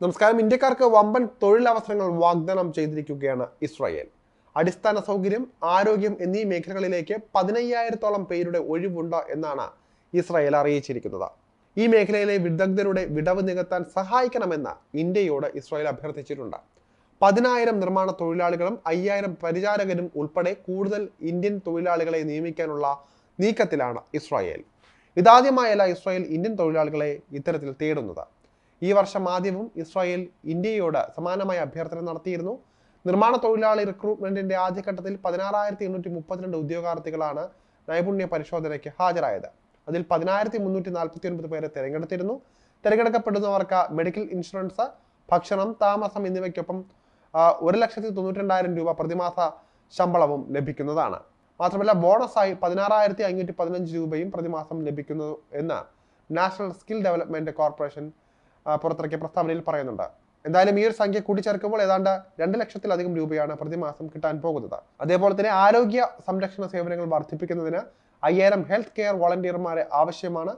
നമസ്കാരം. ഇന്ത്യക്കാർക്ക് വമ്പൻ തൊഴിലവസരങ്ങൾ വാഗ്ദാനം ചെയ്തിരിക്കുകയാണ് ഇസ്രായേൽ. അടിസ്ഥാന സൗകര്യം ആരോഗ്യം എന്നീ മേഖലകളിലേക്ക് പതിനയ്യായിരത്തോളം പേരുടെ ഒഴിവുണ്ട് എന്നാണ് ഇസ്രായേൽ അറിയിച്ചിരിക്കുന്നത്. ഈ മേഖലയിലെ വിദഗ്ധരുടെ വിടവ് നികത്താൻ സഹായിക്കണമെന്ന് ഇന്ത്യയോട് ഇസ്രായേൽ അഭ്യർത്ഥിച്ചിട്ടുണ്ട്. പതിനായിരം നിർമ്മാണ തൊഴിലാളികളും അയ്യായിരം പരിചാരകരും ഉൾപ്പെടെ കൂടുതൽ ഇന്ത്യൻ തൊഴിലാളികളെ നിയമിക്കാനുള്ള നീക്കത്തിലാണ് ഇസ്രായേൽ. ഇതാദ്യമായല്ല ഇസ്രായേൽ ഇന്ത്യൻ തൊഴിലാളികളെ ഇത്തരത്തിൽ തേടുന്നത്. ഈ വർഷം ആദ്യവും ഇസ്രായേൽ ഇന്ത്യയോട് സമാനമായ അഭ്യർത്ഥന നടത്തിയിരുന്നു. നിർമ്മാണ തൊഴിലാളി റിക്രൂട്ട്മെന്റിന്റെ ആദ്യഘട്ടത്തിൽ പതിനാറായിരത്തി എണ്ണൂറ്റി മുപ്പത്തിരണ്ട് ഉദ്യോഗാർത്ഥികളാണ് നൈപുണ്യ പരിശോധനയ്ക്ക് ഹാജരായത്. അതിൽ പതിനായിരത്തി മുന്നൂറ്റി നാൽപ്പത്തി ഒൻപത് പേരെ തിരഞ്ഞെടുത്തിരുന്നു. തിരഞ്ഞെടുക്കപ്പെടുന്നവർക്ക് മെഡിക്കൽ ഇൻഷുറൻസ് ഭക്ഷണം താമസം എന്നിവയ്ക്കൊപ്പം ഒരു ലക്ഷത്തി തൊണ്ണൂറ്റിരണ്ടായിരം രൂപ പ്രതിമാസ ശമ്പളവും ലഭിക്കുന്നതാണ്. മാത്രമല്ല ബോണസായി പതിനാറായിരത്തി അഞ്ഞൂറ്റി പതിനഞ്ച് രൂപയും പ്രതിമാസം ലഭിക്കുന്നു എന്ന് നാഷണൽ സ്കിൽ ഡെവലപ്മെന്റ് കോർപ്പറേഷൻ പുറത്തിറക്കിയ പ്രസ്താവനയിൽ പറയുന്നുണ്ട്. എന്തായാലും ഈ ഒരു സംഖ്യ കൂട്ടിച്ചേർക്കുമ്പോൾ ഏതാണ്ട് രണ്ട് ലക്ഷത്തിലധികം രൂപയാണ് പ്രതിമാസം കിട്ടാൻ പോകുന്നത്. അതേപോലെ തന്നെ ആരോഗ്യ സംരക്ഷണ സേവനങ്ങൾ വർദ്ധിപ്പിക്കുന്നതിന് അയ്യായിരം ഹെൽത്ത് കെയർ വോളണ്ടിയർമാരെ ആവശ്യമാണ്.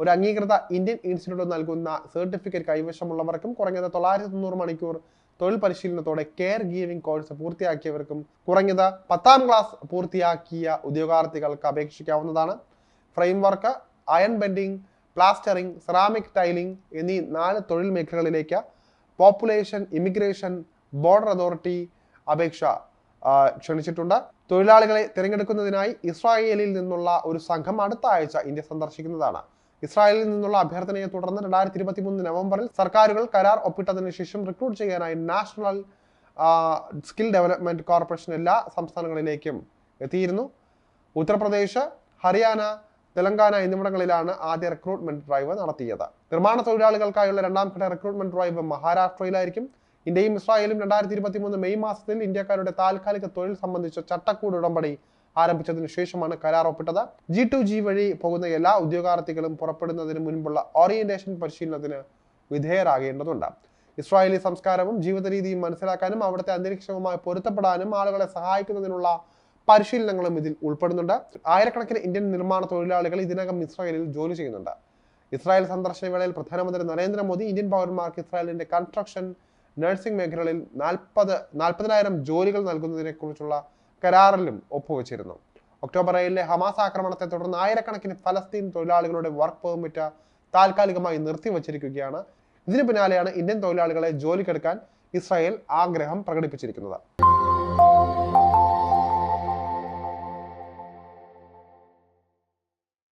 ഒരു അംഗീകൃത ഇന്ത്യൻ ഇൻസ്റ്റിറ്റ്യൂട്ട് നൽകുന്ന സർട്ടിഫിക്കറ്റ് കൈവശമുള്ളവർക്കും കുറഞ്ഞത് തൊള്ളായിരത്തി തൊണ്ണൂറ് മണിക്കൂർ തൊഴിൽ പരിശീലനത്തോടെ കെയർ ഗീവിംഗ് കോഴ്സ് പൂർത്തിയാക്കിയവർക്കും കുറഞ്ഞത് പത്താം ക്ലാസ് പൂർത്തിയാക്കിയ ഉദ്യോഗാർത്ഥികൾക്ക് അപേക്ഷിക്കാവുന്നതാണ്. Framework iron bending plastering ceramic tiling എന്നീ നാല് തൊഴിൽ മേഖലകളിലേക്ക് പോപ്പുലേഷൻ ഇമിഗ്രേഷൻ ബോർഡർ അതോറിറ്റി അപേക്ഷ ക്ഷണിച്ചിട്ടുണ്ട്. തൊഴിലാളികളെ തിരഞ്ഞെടുക്കുന്നതിനായി ഇസ്രായേലിൽ നിന്നുള്ള ഒരു സംഘം അടുത്ത ആഴ്ച ഇന്ത്യ സന്ദർശിക്കുന്നതാണ്. ഇസ്രായേലിൽ നിന്നുള്ള അഭ്യർത്ഥനയെ തുടർന്ന് രണ്ടായിരത്തി ഇരുപത്തി മൂന്ന് നവംബറിൽ സർക്കാരുകൾ കരാർ ഒപ്പിട്ടതിനു ശേഷം റിക്രൂട്ട് ചെയ്യാനായി നാഷണൽ സ്കിൽ ഡെവലപ്മെന്റ് കോർപ്പറേഷൻ എല്ലാ സംസ്ഥാനങ്ങളിലേക്കും എത്തിയിരുന്നു. ഉത്തർപ്രദേശ് ഹരിയാന തെലങ്കാന എന്നിവിടങ്ങളിലാണ് ആദ്യ റിക്രൂട്ട്മെന്റ് ഡ്രൈവ് നടത്തിയത്. നിർമ്മാണ തൊഴിലാളികൾക്കായുള്ള രണ്ടാം ഘട്ട റിക്രൂട്ട്മെന്റ് ഡ്രൈവ് മഹാരാഷ്ട്രയിലായിരിക്കും. ഇന്ത്യയും ഇസ്രായേലും രണ്ടായിരത്തി ഇരുപത്തി മൂന്ന് മെയ് മാസത്തിൽ ഇന്ത്യക്കാരുടെ താൽക്കാലിക തൊഴിൽ സംബന്ധിച്ച ചട്ടക്കൂട് ഉടമ്പടി ആരംഭിച്ചതിനു ശേഷമാണ് കരാർ ഒപ്പിട്ടത്. ജി ടു ജി വഴി പോകുന്ന എല്ലാ ഉദ്യോഗാർത്ഥികളും പുറപ്പെടുന്നതിന് മുൻപുള്ള ഓറിയന്റേഷൻ പരിശീലനത്തിന് വിധേയരാകേണ്ടതുണ്ട്. ഇസ്രായേലി സംസ്കാരവും ജീവിത രീതിയും മനസ്സിലാക്കാനും അവിടുത്തെ അന്തരീക്ഷവുമായി പൊരുത്തപ്പെടാനും ആളുകളെ സഹായിക്കുന്നതിനുള്ള പരിശീലനങ്ങളും ഇതിൽ ഉൾപ്പെടുന്നുണ്ട്. ആയിരക്കണക്കിന് ഇന്ത്യൻ നിർമ്മാണ തൊഴിലാളികൾ ഇതിനകം ഇസ്രായേലിൽ ജോലി ചെയ്യുന്നുണ്ട്. ഇസ്രായേൽ സന്ദർശന വേളയിൽ പ്രധാനമന്ത്രി നരേന്ദ്രമോദി ഇന്ത്യൻ പൗരന്മാർക്ക് ഇസ്രായേലിന്റെ കൺസ്ട്രക്ഷൻ നഴ്സിംഗ് മേഖലകളിൽ നാൽപ്പത് നാൽപ്പതിനായിരം ജോലികൾ നൽകുന്നതിനെ കുറിച്ചുള്ള കരാറിലും ഒപ്പുവെച്ചിരുന്നു. ഒക്ടോബർ ഏഴിലെ ഹമാസ് ആക്രമണത്തെ തുടർന്ന് ആയിരക്കണക്കിന് ഫലസ്തീൻ തൊഴിലാളികളുടെ വർക്ക് പെർമിറ്റ് താൽക്കാലികമായി നിർത്തിവച്ചിരിക്കുകയാണ്. ഇതിനു പിന്നാലെയാണ് ഇന്ത്യൻ തൊഴിലാളികളെ ജോലിക്കെടുക്കാൻ ഇസ്രായേൽ ആഗ്രഹം പ്രകടിപ്പിച്ചിരിക്കുന്നത്.